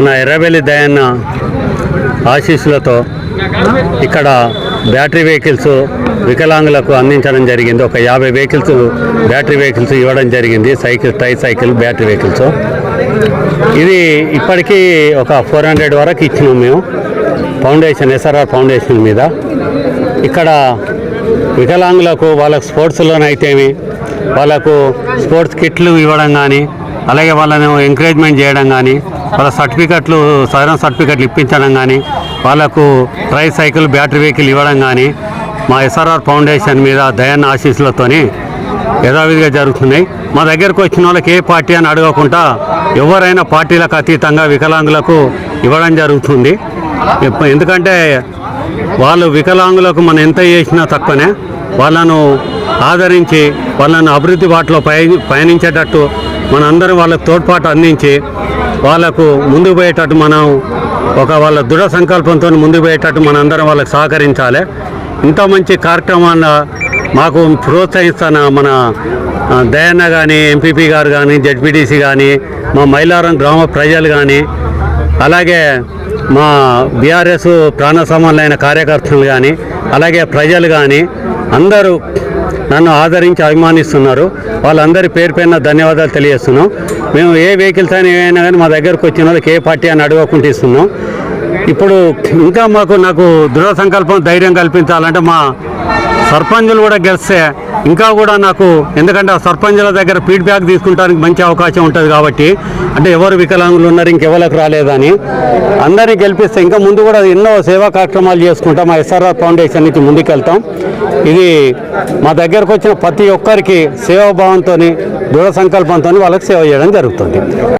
మన ఎర్రబెల్లి దయన్న ఆశీస్సులతో ఇక్కడ బ్యాటరీ వెహికల్స్ వికలాంగులకు అందించడం జరిగింది. ఒక యాభై వెహికల్స్ బ్యాటరీ వెహికల్స్ ఇవ్వడం జరిగింది. Cycle tricycle battery vehicles. ఇది ఇప్పటికీ ఒక ఫోర్ హండ్రెడ్ వరకు ఇచ్చినాం మేము. ఫౌండేషన్ ఎస్ఆర్ఆర్ ఫౌండేషన్ మీద. ఇక్కడ వికలాంగులకు వాళ్ళకు స్పోర్ట్స్లోనైతేమి వాళ్ళకు స్పోర్ట్స్ కిట్లు ఇవ్వడం కానీ అలాగే వాళ్ళను ఎంకరేజ్మెంట్ చేయడం కానీ వాళ్ళ సర్టిఫికెట్లు సదరం సర్టిఫికెట్లు ఇప్పించడం కానీ వాళ్ళకు ట్రై సైకిల్ బ్యాటరీ వెహికల్ ఇవ్వడం కానీ మా ఎస్ఆర్ఆర్ ఫౌండేషన్ మీద దయాన్న ఆశీస్సులతోని యథావిధిగా జరుగుతున్నాయి. మా దగ్గరకు వచ్చిన వాళ్ళకి ఏ పార్టీ అని అడగకుండా ఎవరైనా పార్టీలకు అతీతంగా వికలాంగులకు ఇవ్వడం జరుగుతుంది. ఎందుకంటే వాళ్ళు వికలాంగులకు మనం ఎంత చేసినా తక్కువనే వాళ్ళను ఆదరించి వాళ్ళను అభివృద్ధి బాటలో పయ పయనించేటట్టు మనందరం వాళ్ళకు తోడ్పాటు అందించి వాళ్ళకు ముందుకు పోయేటట్టు మనం ఒక వాళ్ళ దృఢ సంకల్పంతో ముందుకు పోయేటట్టు మనందరం వాళ్ళకి సహకరించాలి. ఇంత మంచి కార్యక్రమాన్ని మాకు ప్రోత్సహిస్తున్న మన దయన్న కానీ ఎంపీపీ గారు కానీ జడ్పీటీసీ కానీ మా మైలారం గ్రామ ప్రజలు కానీ అలాగే మా బీఆర్ఎస్ ప్రాణ సమానులైన కార్యకర్తలు కానీ అలాగే ప్రజలు కానీ అందరూ నన్ను ఆదరించి అభిమానిస్తున్నారు. వాళ్ళందరి పేరు పైన ధన్యవాదాలు తెలియజేస్తున్నాం. మేము ఏ వెహికల్స్ అయినా ఏమైనా కానీ మా దగ్గరకు వచ్చిన వాళ్ళకి ఏ పార్టీ అని అడగకుండా ఇస్తున్నాం. ఇప్పుడు ఇంకా మాకు నాకు దృఢ సంకల్పం ధైర్యం కల్పించాలంటే మా సర్పంచులు కూడా గెలిస్తే ఇంకా కూడా నాకు ఎందుకంటే ఆ సర్పంచుల దగ్గర ఫీడ్బ్యాక్ తీసుకుంటానికి మంచి అవకాశం ఉంటుంది కాబట్టి అంటే ఎవరు వికలాంగులు ఉన్నారు ఇంకెవరికి రాలేదని అందరినీ గెలిపిస్తే ఇంకా ముందు కూడా ఎన్నో సేవా కార్యక్రమాలు చేసుకుంటాం. మా ఎస్ఆర్ఆర్ ఫౌండేషన్ నుంచి ముందుకెళ్తాం. ఇది మా దగ్గరకు వచ్చిన ప్రతి ఒక్కరికి సేవాభావంతో దృఢ సంకల్పంతో వాళ్ళకి సేవ చేయడం జరుగుతుంది.